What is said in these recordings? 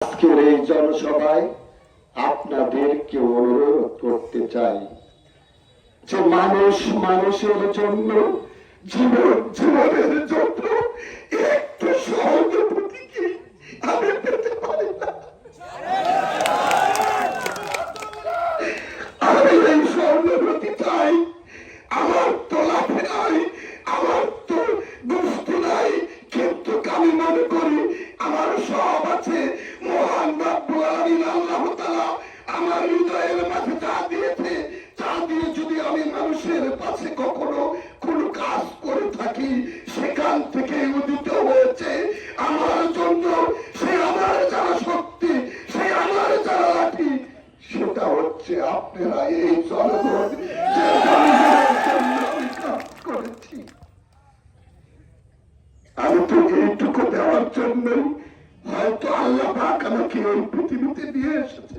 আজকের এই জনসভায় আপনাদেরকে অনুরোধ করতে চাই যে মানুষ মানুষের জন্য জীবন জীবনের জন্য একটু মানুষের পাশে কখনো কোনো কাজ করে থাকি, সেখান থেকে উদিত হয়েছে। আমার জন্য সে আমার যারা শক্তি, সে আমার যারা লাঠি, সেটা হচ্ছে আপনারা এই জনগণ যে আমি কাজ তো এইটুকু দেওয়ার জন্যই হয়তো আল্লাহ আমাকে ওই পৃথিবীতে নিয়ে এসেছে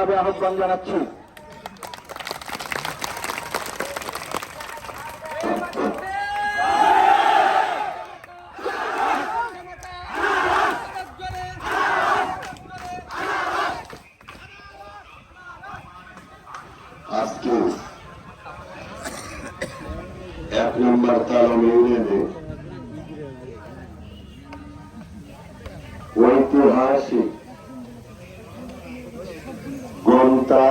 আহ্বান জানাচ্ছি আজকে এক নম্বর তালম ইউনিয়নে ঐতিহাসিক গন্তা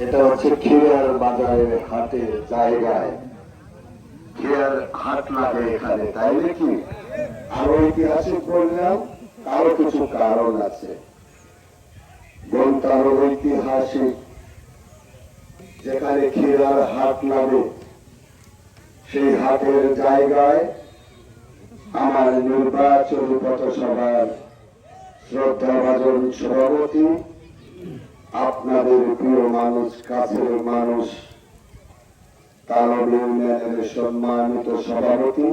এটা হচ্ছে খিয়ার বাজারের হাটের জায়গায় খিয়ার হাট লাগে এখানে তাই নাকি আর ঐতিহাসিক বললাম কারও কিছু কারণ আছে গন্তার ঐতিহাসিক যেখানে খিরার হাট লাগে, সেই হাটের জায়গায় আমার নির্বাচনী পথসভার শ্রদ্ধাভাজন সভাপতি, আপনাদের প্রিয় মানুষ, কাছের মানুষ, তালব ইউনিয়নের সম্মানিত সভাপতি,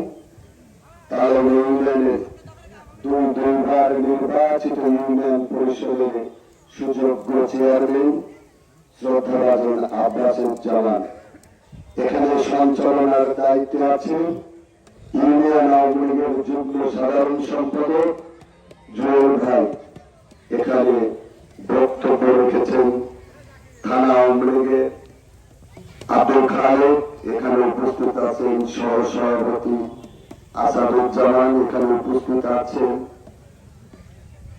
তালব ইউনিয়নের দুই দুইবার নির্বাচিত ইউনিয়ন পরিষদের সুযোগ্য চেয়ারম্যান শ্রদ্ধাভাজন আব্বাসুজ্জামান এখানে সঞ্চালনার দায়িত্বে আছেন ইউনিয়ন আওয়ামী লীগের যুগ্ম সাধারণ সম্পাদক জোর ভাই। এখানে বক্তব্য রেখেছেন থানা আওয়ামী লীগের আব্দুল খালেদ। এখানে উপস্থিত আছেন সহ সভাপতি আসাদুজ্জামান। এখানে উপস্থিত আছেন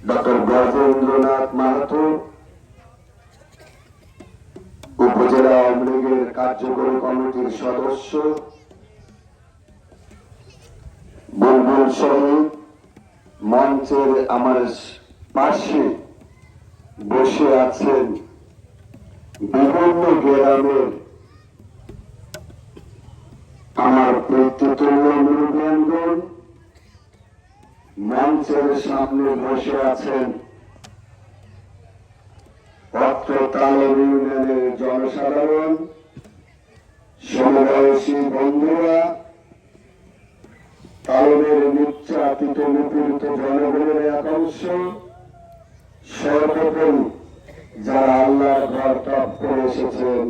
ডক্টর ব্রজেন্দ্রনাথ মাহাতো। কার্যকরী কমিটির সদস্য বুলবুল শহীদ মঞ্চের আমার পাশে বসে আছেন বিভিন্ন গ্রামের আমার মঞ্চের সামনে বসে আছেন অত্র তালব ইউনিয়নের জনসাধারণ। সমবয়সী বন্ধুরা তালবের নির্যাতিত নিপীড়িত জনগণের এক অংশ, সর্বোপরি যারা আল্লাহর ঘর টপ করে এসেছেন,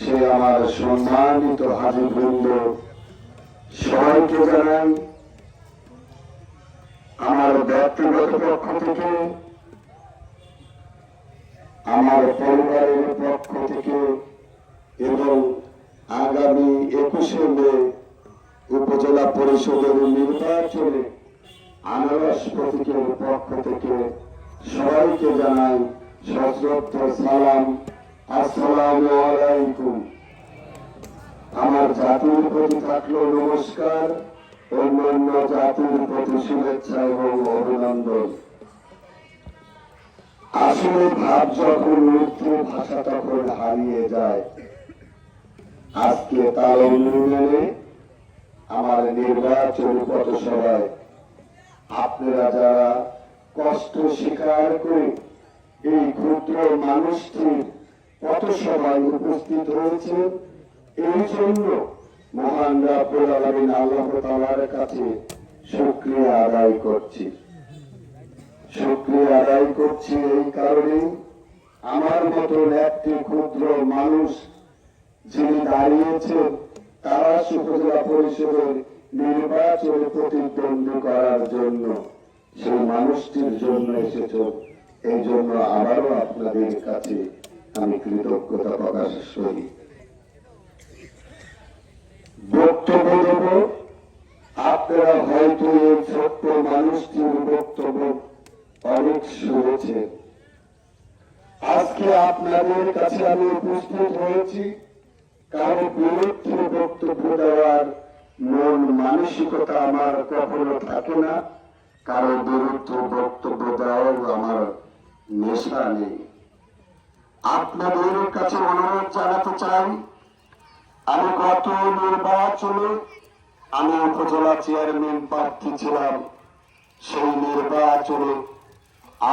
সে আমার সম্মানিত হাজির বৃন্দ সবাইকে জানাই, আমার ব্যক্তিগত পক্ষ থেকে, আমার পরিবারের পক্ষ থেকে এবং আগামী একুশে মে উপজেলা পরিষদের নির্বাচনে আনারস প্রতীকের পক্ষ থেকে সবাইকে জানাই সশ্রদ্ধ সালাম। আসসালামু আলাইকুম। আমার জাতির প্রতি থাকল নমস্কার, অন্যান্য জাতির প্রতি শুভেচ্ছা এবং অভিনন্দন। আসলে ভাব যখন মৃত্যু ভাষা তখন হারিয়ে যায়। আজকে তালম ইউনিয়নে আমার নির্বাচনী পথসভায় আপনারা যারা কষ্ট স্বীকার করে এই ক্ষুদ্র মানুষটির পথসভায় উপস্থিত হয়েছে এই জন্য মহান রাব্বুল আলামিন আল্লাহ তাআলার কাছে শুকরিয়া আদায় করছি। শুক্রিয়া আদায় করছি এই কারণে আমার মতন একটি ক্ষুদ্র মানুষ যিনি দাঁড়িয়েছেন, তারা উপজেলা পরিষদের নির্বাচনে প্রতিদ্বন্দ্বী করার জন্য। সেই মানুষটির জন্য এসেছ। এই জন্য আবারও আপনাদের কাছে আমি কৃতজ্ঞতা প্রকাশ করি। বক্তব্য দেব, আপনারা হয়তো এই ছোট্ট মানুষটির বক্তব্য অনেক শুনেছেন। আজকে আপনাদের কাছে আমি উপস্থিত হয়েছি। কারও বিরুদ্ধে বক্তব্য দেওয়ার মন মানসিকতা আমার কখনো থাকে না। কারও বিরুদ্ধে বক্তব্য দেওয়ার আমার নেশা নেই। আপনাদের কাছে অনুরোধ জানাতে চাই, আমি গত নির্বাচনে আমি উপজেলা চেয়ারম্যান প্রার্থী ছিলাম। সেই নির্বাচনে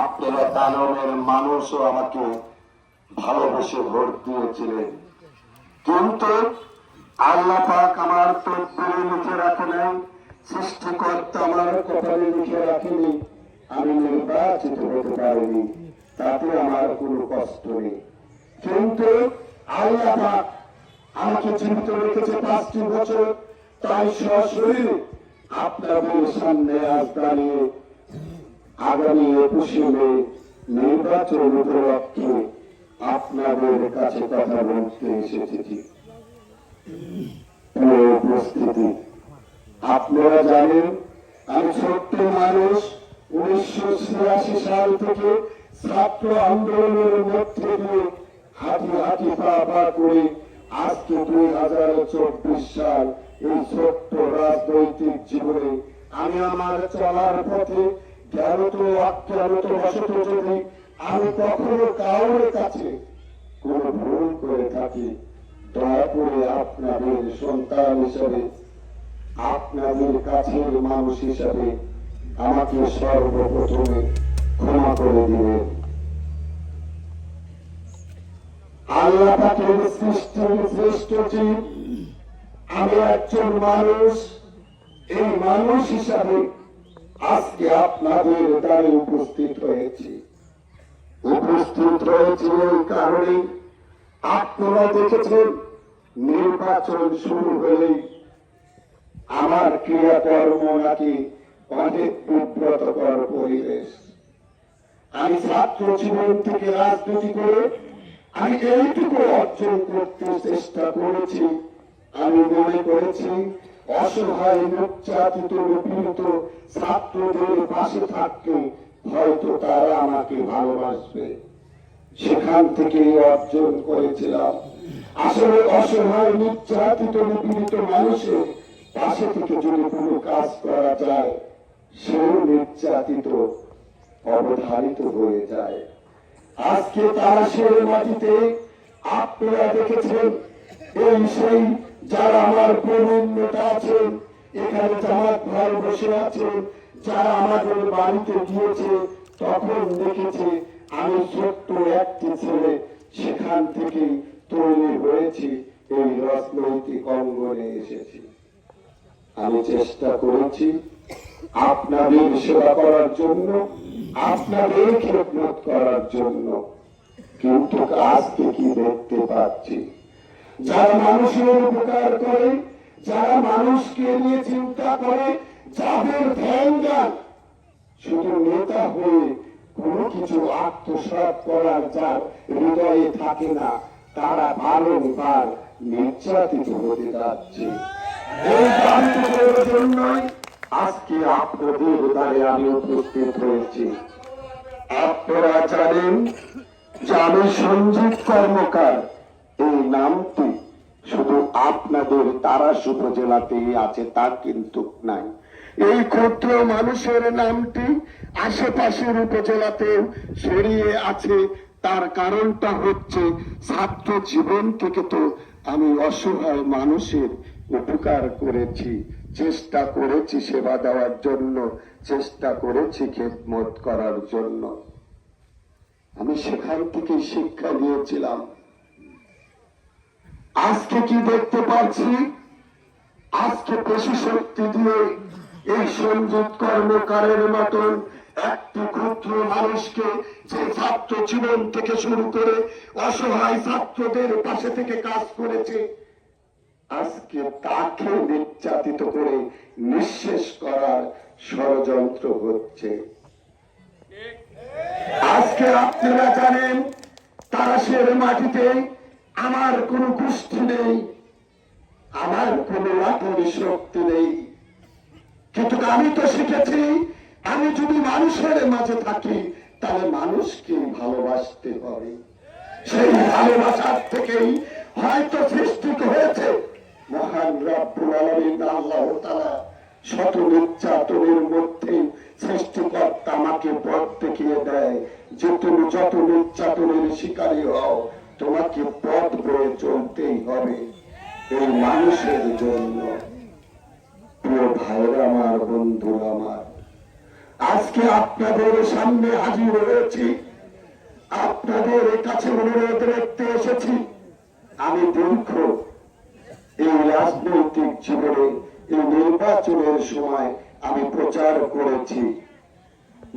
আপনারা দানবের মানুষও আমাকে ভালোবেসে ভোট দিয়েছিলেন। কিন্তু আল্লাহ পাক আমার তদ্বিরে লিখে রাখে নাই সৃষ্টিকর্তা আমার কপালে লিখে রাখেনি আমি নির্বাচিত হতে পারিনি, তাতে আমার কোনো কষ্ট নেই। কিন্তু আল্লাহ পাক আমাকে জীবিত রেখেছে পাঁচটি বছর, তাই সরাসরি আপনাদের সামনে আজ দাঁড়িয়ে আগামী একুশে মে নির্বাচন উপলক্ষে আপনাদের কাছে কথা বলতে এসেছি। উপস্থিতি, আপনারা জানেন, আমি ছোট্ট মানুষ, উনিশশো ছিয়াশি সাল থেকে ছাত্র আন্দোলনের মধ্যে দিয়ে হাঁটি হাঁটি পা পা করে আজকে দুই হাজার চব্বিশ সাল এই ছোট্ট রাজনৈতিক জীবনে আমি আমার চলার পথে জ্ঞানত অজ্ঞানত বসত যদি আমি কখনো কাউর কাছে কোন ভুল করে থাকি। দয়া করে আপনাদের সন্তান হিসাবে, আপনাদের কাছের মানুষ হিসাবে আমাকে সর্বপ্রথমে ক্ষমা করে দিবেন। আল্লাহ পাকের সৃষ্টির শ্রেষ্ঠ জীব আমি একজন মানুষ, এই মানুষ হিসাবে আজকে আপনাদের দ্বারে উপস্থিত হয়েছি। উপস্থিত এই কারণে আপনারা দেখেছেন নির্বাচন শুরু হলেই আমার ক্রিয়াকর্ম নাকি অনেক বিব্রতকর পরিবেশ। আমি ছাত্র জীবন থেকে রাজনীতি করে আমি এইটুকু অর্জন করতে চেষ্টা করেছি। আমি মনে করেছি অসহায় নির্যাতিত ছাত্রদের পাশে থাকতে হয়তো তারা আমাকে ভালোবাসবে। সেখান থেকে অর্জন করেছিলাম। আসলে অসহায়, নির্যাতিত, নিপীড়িত মানুষের পাশে থেকে যদি কোনো কাজ করা যায়, সেও নির্যাতিত, অবধারিত হয়ে যায়। আজকে তারা সেই মাটিতে আপনারা দেখেছেন, এই সেই যারা আমার প্রবীণ আছেন, এখানে জামাত ভাই বসে আছেন যারা আমাদের বাড়িতে গিয়েছে, তখন দেখেছে আমি ছোট্ট একটি ছেলে, সেখান থেকে তৈরি হয়েছি, এই রাজনৈতিক অঙ্গনে এসেছি। আমি চেষ্টা করেছি আপনাদের সেবা করার জন্য, আপনাদের খেদমত করার জন্য। কিন্তু আজকে কি দেখতে পাচ্ছি? যারা মানুষের উপকার করে, যারা মানুষকে নিয়ে চিন্তা করে যাদের ধ্যান শুধু নেতা হয়ে কোনো কিছু আত্মসাৎ করার যার হৃদয়ে থাকে না, তারা বারংবার নির্যাতিত হতে যাচ্ছে। আজকে আপনাদের দ্বারে আমি উপস্থিত হয়েছি। আপনারা জানেন যে আমি সঞ্জিত কর্মকার। এই নামটি শুধু আপনাদের তারাস উপজেলাতেই আছে, তা কিন্তু নাই। এই ক্ষুদ্র মানুষের নামটি আশেপাশের উপজেলাতেও ছড়িয়ে আছে। তার কারণটা হচ্ছে ছাত্র জীবন থেকে তো আমি অসহায় মানুষের উপকার করেছি। চেষ্টা করেছি সেবা দেওয়ার জন্য, চেষ্টা করেছি খেদমত করার জন্য। আমি সেখান থেকে শিক্ষা নিয়েছিলাম। আজকে কি দেখতে পাচ্ছি? আজকে পেশি শক্তি দিয়ে এই সঞ্জিত কর্মকারের মতন একটি ক্ষুদ্র মানুষকে যে ছাত্র জীবন থেকে শুরু করে অসহায় ছাত্রদের পাশে থেকে কাজ করেছে, আজকে তাকে নির্যাতিত করে নিঃশেষ করার ষড়যন্ত্র হচ্ছে। আজকে আপনারা জানেন তারাশের মাটিতে আমার কোনো গোষ্ঠী নেই, আমার কোনো লাঠের শক্তি নেই। কিন্তু আমি তো শিখেছি, আমি যদি মানুষের মাঝে থাকি, তাহলে মানুষকে ভালোবাসতে হবে। সেই ভালোবাসার থেকেই হয়তো সৃষ্টি হয়েছে মহান শত নির্যাতনের মধ্যে সৃষ্টিকর্তা আমাকে পথ দেখিয়ে দেয় যে তুমি যত নির্যাতনের শিকারী হও, তোমাকে পথ বয়ে চলতেই হবে। এই মানুষের জন্য। প্রিয় ভাইরা আমার, বন্ধুরা আমার, আজকে আপনাদের সামনে হাজির হয়েছি। আপনাদের কাছে অনুরোধ রাখতে এসেছি। আমি দীর্ঘ এই রাজনৈতিক জীবনে, এই নির্বাচনের সময় আমি প্রচার করেছি।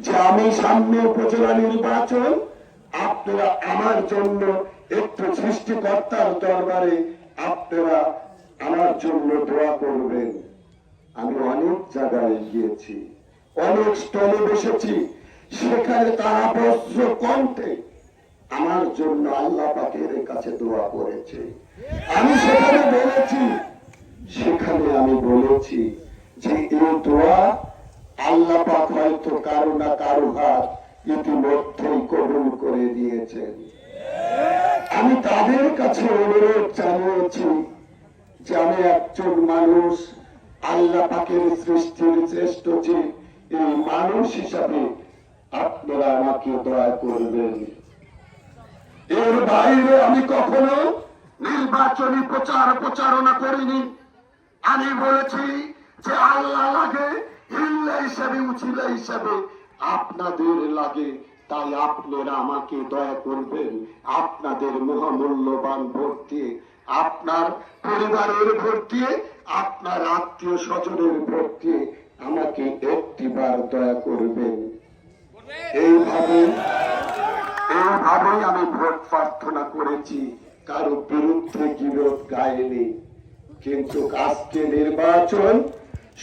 যে আমি সামনে উপজেলা নির্বাচন, আপনারা আমার জন্য একটু সৃষ্টিকর্তার দরবারে আপনারা আমার জন্য দোয়া করবেন। আমি অনেক জায়গায় গিয়েছি, অনেক স্থলে বসেছি, সেখানে তারা বস্ত্র কণ্ঠে আমার জন্য আল্লাহ পাকের কাছে দোয়া করেছে। আমি সেখানে বলেছি, সেখানে আমি বলেছি যে এই দোয়া আল্লাহ পাক হয়তো কারও না কারও হাত ইতিমধ্যেই কবুল করে দিয়েছেন। আমি তাদের কাছে অনুরোধ জানিয়েছি যে আমি একজন মানুষ আল্লাহ পাকের সৃষ্টির শ্রেষ্ঠ যে এই মানুষ হিসাবে আপনারা আমাকে দয়া করবেন। এর বাইরে আমি কখনো নির্বাচনী প্রচার প্রচারণা করিনি। আমি বলেছি যে আল্লাহ লাগে, হিল্লা হিসাবে উচিলা হিসাবে আপনাদের লাগে, তাই আপনারা আমাকে দয়া করবেন। আপনাদের মহামূল্যবান ভোট দিয়ে, আপনার পরিবারের ভোট দিয়ে আপনার আত্মীয় স্বজনের দিয়ে আমাকে একটিবার দয়া করবেন। এইভাবে এইভাবেই আমি ভোট প্রার্থনা করেছি, কারও বিরুদ্ধে বিরোধ গায়নি কিন্তু আজকে নির্বাচন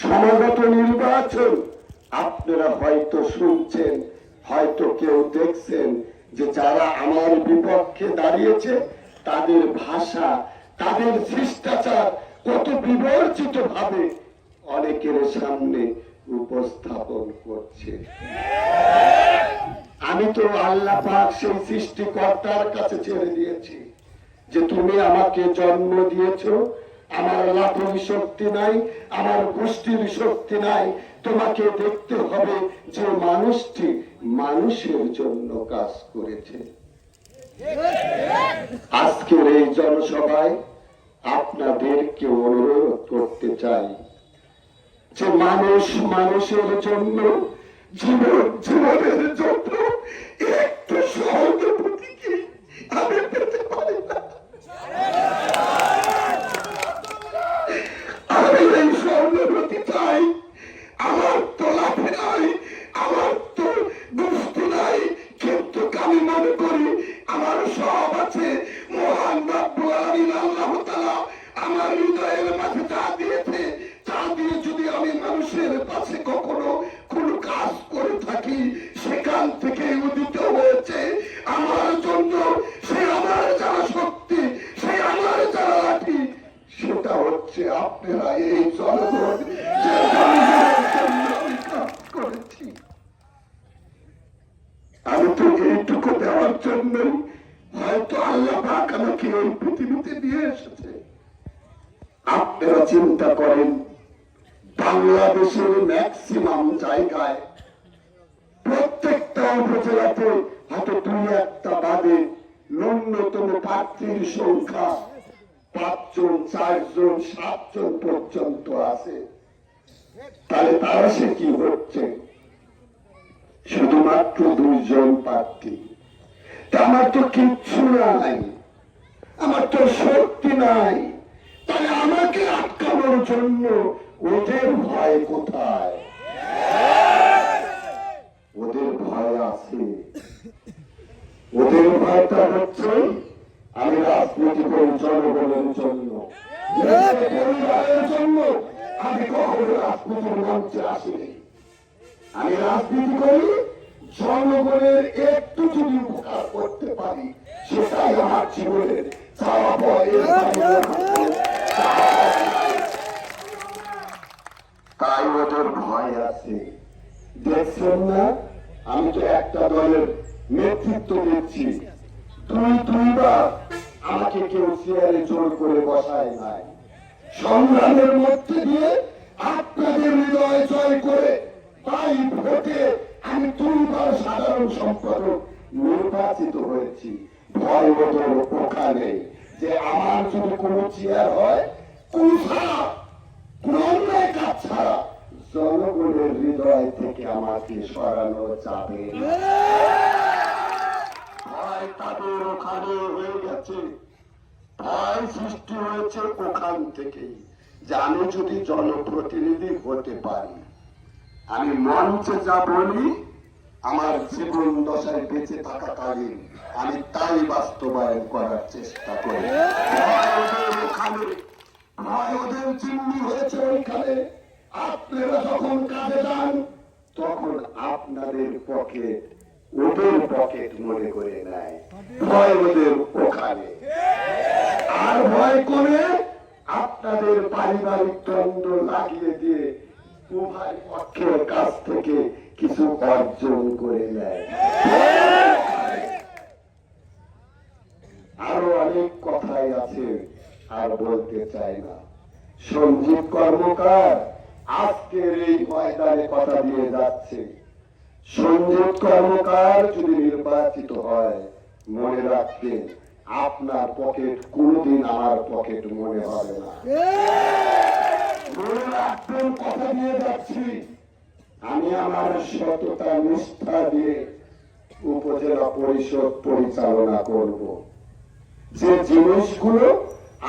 সমাগত নির্বাচন, আপনারা হয়তো শুনছেন, হয়তো কেউ দেখছেন যে যারা আমার বিপক্ষে দাঁড়িয়েছে, তাদের ভাষা, তাদের শিষ্টাচার কত বিবর্জিত ভাবে অনেকের সামনে উপস্থাপন করছে। আমি তো আল্লাহ পাক সেই সৃষ্টিকর্তার কাছে ছেড়ে দিয়েছি যে তুমি আমাকে জন্ম দিয়েছ, আমার লাঠের শক্তি নাই, আমার গোষ্ঠীর শক্তি নাই, তোমাকে দেখতে হবে যে মানুষটি মানুষের জন্য কাজ করেছে। আজকের এই জনসভায় আপনাদেরকে অনুরোধ করতে চাই যে মানুষ মানুষের জন্য জীবন জীবনের জন্য একটু সহানুভূতিকে আমি পেতে পারি না। আমি আমার তো নাই কিন্তু আমি মনে করি আমার সব আছে। মহান আল্লাহ তাআলা আমার হৃদয়ের মাঝে চা দিয়েছে চা দিয়ে যদি আমি মানুষের পাশে কখনো কোনো কাজ করে থাকি, সেখান থেকে উদিত হয়েছে। আমার জন্য সে আমার যারা শক্তি, সে আমার যারা লাঠি, সেটা হচ্ছে আপনারা এই যে করেছি। আমি তো এইটুকু দেওয়ার জন্যই হয়তো আল্লাহ পাক আমাকে এই পৃথিবীতে নিয়ে এসেছে। আপনারা চিন্তা করেন, বাংলাদেশের ম্যাক্সিমাম জায়গায় প্রত্যেকটা উপজেলাতে হয়তো দুই একটা বাদে ন্যূনতম প্রার্থীর সংখ্যা পাঁচজন, চারজন, সাতজন পর্যন্ত আছে। তাহলে তারা সে কি হচ্ছে? শুধুমাত্র দুইজন প্রার্থী। আমার তো কিচ্ছু নাই। আমার তো শক্তি নাই। তাহলে আমাকে আটকানোর জন্য ওদের ভয় কোথায়? ওদের ভয় আছে। ওদের ভয়টা হচ্ছে আমি রাজনীতি করি জনগণের জন্য। আমি কখনো রাজনীতির মঞ্চে আসিনি। আমি রাজনীতি করি, জনগণের একটু যদি উপকার করতে পারি, সেটাই আমার জীবনের চাওয়া পাওয়া নেই। তাই ওদের ভয় আছে। দেখছেন না? আমি তো একটা দলের নেতৃত্ব দিচ্ছি। দুই দুইবার আমাকে কেউ চেয়ারে জোর করে বসায় নাই। সংগ্রামের মধ্যে দিয়ে আপনাদের হৃদয় জয় করে তাই ভোটে আমি দুইবার সাধারণ সম্পাদক নির্বাচিত হয়েছি। ভয় ওদের ওখানে যে আমার যদি কোনো চেয়ার হয় ছাড়া কোন অন্যায় কাজ ছাড়া। জনগণের হৃদয় থেকে আমাকে সরানো যাবে ভয় তাদের ওখানে হয়ে গেছে। ভয় সৃষ্টি হয়েছে ওখান থেকেই। যে আমি যদি জনপ্রতিনিধি হতে পারি। আমি মঞ্চে যা বলি আমার জীবন দশায় বেঁচে থাকাকালীন আমি তাই বাস্তবায়ন করার চেষ্টা করি। ওখানে ওদের চিমনি হয়েছে ওইখানে। আপনারা যখন কাজে যান, তখন আপনাদের পকেট ওদের পকেট মনে করে নেয়। ওদের ওখানে। আর ভয় করে আপনাদের পারিবারিক দ্বন্দ্ব লাগিয়ে দিয়ে উভয় পক্ষের কাছ থেকে কিছু অর্জন করে নেয়। আরও অনেক কথাই আছে। আর বলতে চাই না। সঞ্জীব কর্মকার আজকের এই ময়দানে কথা দিয়ে যাচ্ছে। সঞ্জীব কর্মকার যদি নির্বাচিত হয়, মনে রাখবেন, আপনার পকেট কোনদিন আমার পকেট মনে হবে না। মনে কথা দিয়ে যাচ্ছি। আমি আমার সততা, নিষ্ঠা দিয়ে উপজেলা পরিষদ পরিচালনা করব। যে জিনিসগুলো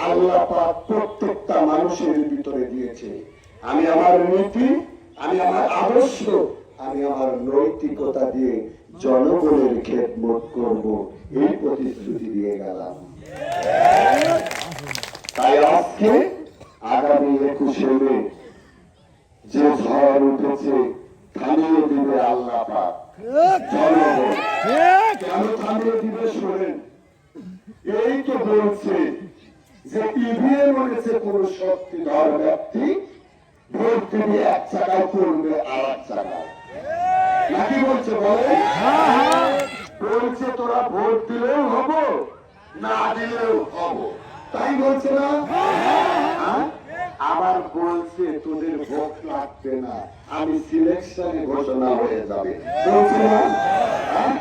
আল্লাহ পাক প্রত্যেকটা মানুষের ভিতরে দিয়েছে। আমি আমার নীতি, আমি আমার আদর্শ, আমি আমার নৈতিকতা দিয়ে জনগণের খেদমত করব। এই প্রতিশ্রুতি দিয়ে গেলাম। তাই আজকে আগামী একুশে মে যে ঝড় উঠেছে, থামিয়ে দিবে আল্লাহ পাক। জনগণ, কেন থামিয়ে দিবে শোনেন? এই তো বলছে যে ইভিএম হয়েছে কোন শক্তিধর ব্যক্তি, ভোট দিবি এক জায়গায় করবে আর এক জায়গায় নাকি বলছে বলে? বলছে তোরা ভোট দিলেও হব, না দিলেও হব। তাই বলছে না? হ্যাঁ? আবার বলছে, তোদের ভোট লাগবে না। আমি সিলেকশনে ঘোষণা হয়ে যাবে। বলছে না? হ্যাঁ?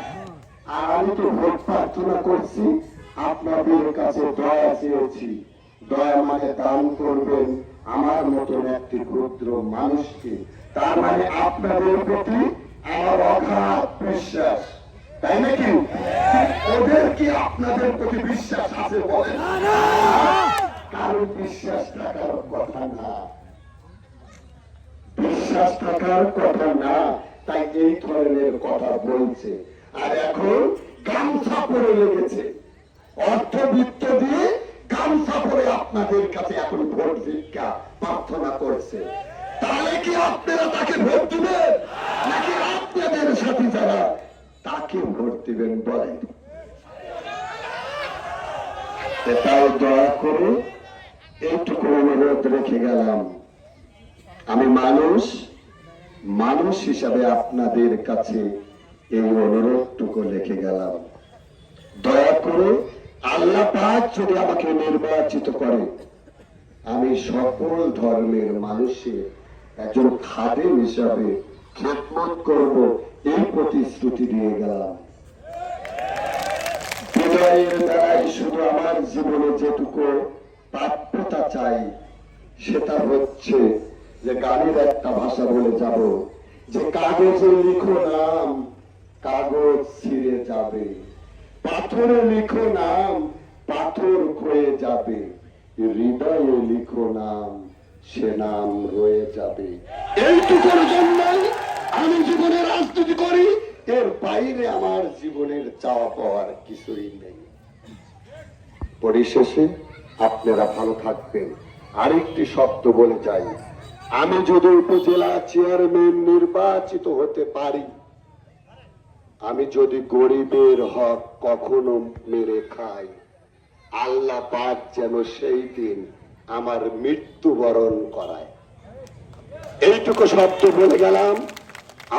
আর আমি তো ভোট প্রার্থনা করছি। আপনাদের কাছে দয়া চেয়েছি। দয়া মানে দান করবেন আমার মতন একটি ক্ষুদ্র মানুষকে। তার মানে আপনাদের প্রতি আমার অগাধ বিশ্বাস। তাই নাকি? ওদের কি আপনাদের প্রতি বিশ্বাস আছে বলেন কারও বিশ্বাস থাকার কথা না। বিশ্বাস থাকার কথা না। তাই এই ধরনের কথা বলছে। আর এখন গামছা পরে লেগেছে। অর্থবিত্ত দিয়ে গামছা পরে আপনাদের কাছে এখন ভোট ভিক্ষা প্রার্থনা করছে। তাহলে কি আপনারা তাকে ভোট দিবেন? নাকি আপনাদের সাথে যারা তাকে ভোট দিবেন বলেন? তাই দয়া করে এইটুকু অনুরোধ রেখে গেলাম। আমি মানুষ মানুষ হিসাবে আপনাদের কাছে এই অনুরোধটুকু লিখে গেলাম। দয়া করে আল্লাহ পাক যদি আমাকে নির্বাচিত করে, আমি সকল ধর্মের মানুষের একজন খাদেম হিসাবে খেদমত করব, এই প্রতিশ্রুতি দিয়ে গেলাম। শুধু আমার জীবনে যেটুকু প্রাপ্যতা চাই, সেটা হচ্ছে যে গানের একটা ভাষা বলে যাব, যে কাগজে লিখো নাম কাগজ ছিঁড়ে যাবে। পাথরে লিখো নাম, পাথর ক্ষয়ে যাবে। হৃদয়ে লিখো নাম, সে নাম রয়ে যাবে। এইটুকুর জন্যই আমি জীবনে রাজনীতি করি, এর বাইরে আমার জীবনের চাওয়া পাওয়ার কিছুই নেই। পরিশেষে আপনারা ভালো থাকবেন। আরেকটি শব্দ বলে যাই, আমি যদি উপজেলা চেয়ারম্যান নির্বাচিত হতে পারি আমি যদি গরিবের হক কখনো মেরে খাই, আল্লাহ পাক যেন সেই দিন আমার মৃত্যুবরণ করায়। এইটুকু শব্দ বলে গেলাম,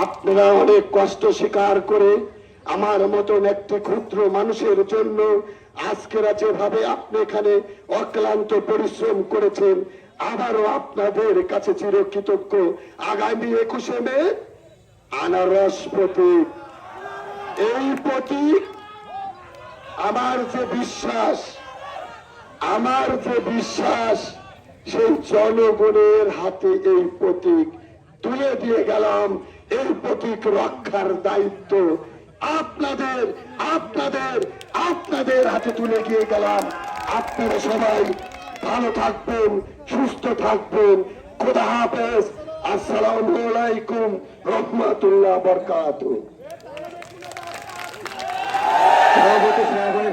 আপনারা অনেক কষ্ট স্বীকার করে আমার মতন একটি ক্ষুদ্র মানুষের জন্য আজকেরা যেভাবে আপনি এখানে অক্লান্ত পরিশ্রম করেছেন, আবারও আপনাদের কাছে চিরকৃতজ্ঞ। আগামী একুশে মে আনারস প্রতীক এই প্রতীক আমার যে বিশ্বাস, আমার যে বিশ্বাস, সেই জনগণের হাতে এই প্রতীক তুলে দিয়ে গেলাম। এই প্রতীক রক্ষার দায়িত্ব আপনাদের আপনাদের আপনাদের হাতে তুলে দিয়ে গেলাম। আপনারা সবাই ভালো থাকবেন, সুস্থ থাকবেন। খোদা হাফেজ। আসসালামু আলাইকুম। রহমতুল্লাহ বরকাতুহ। Marcus Maverick.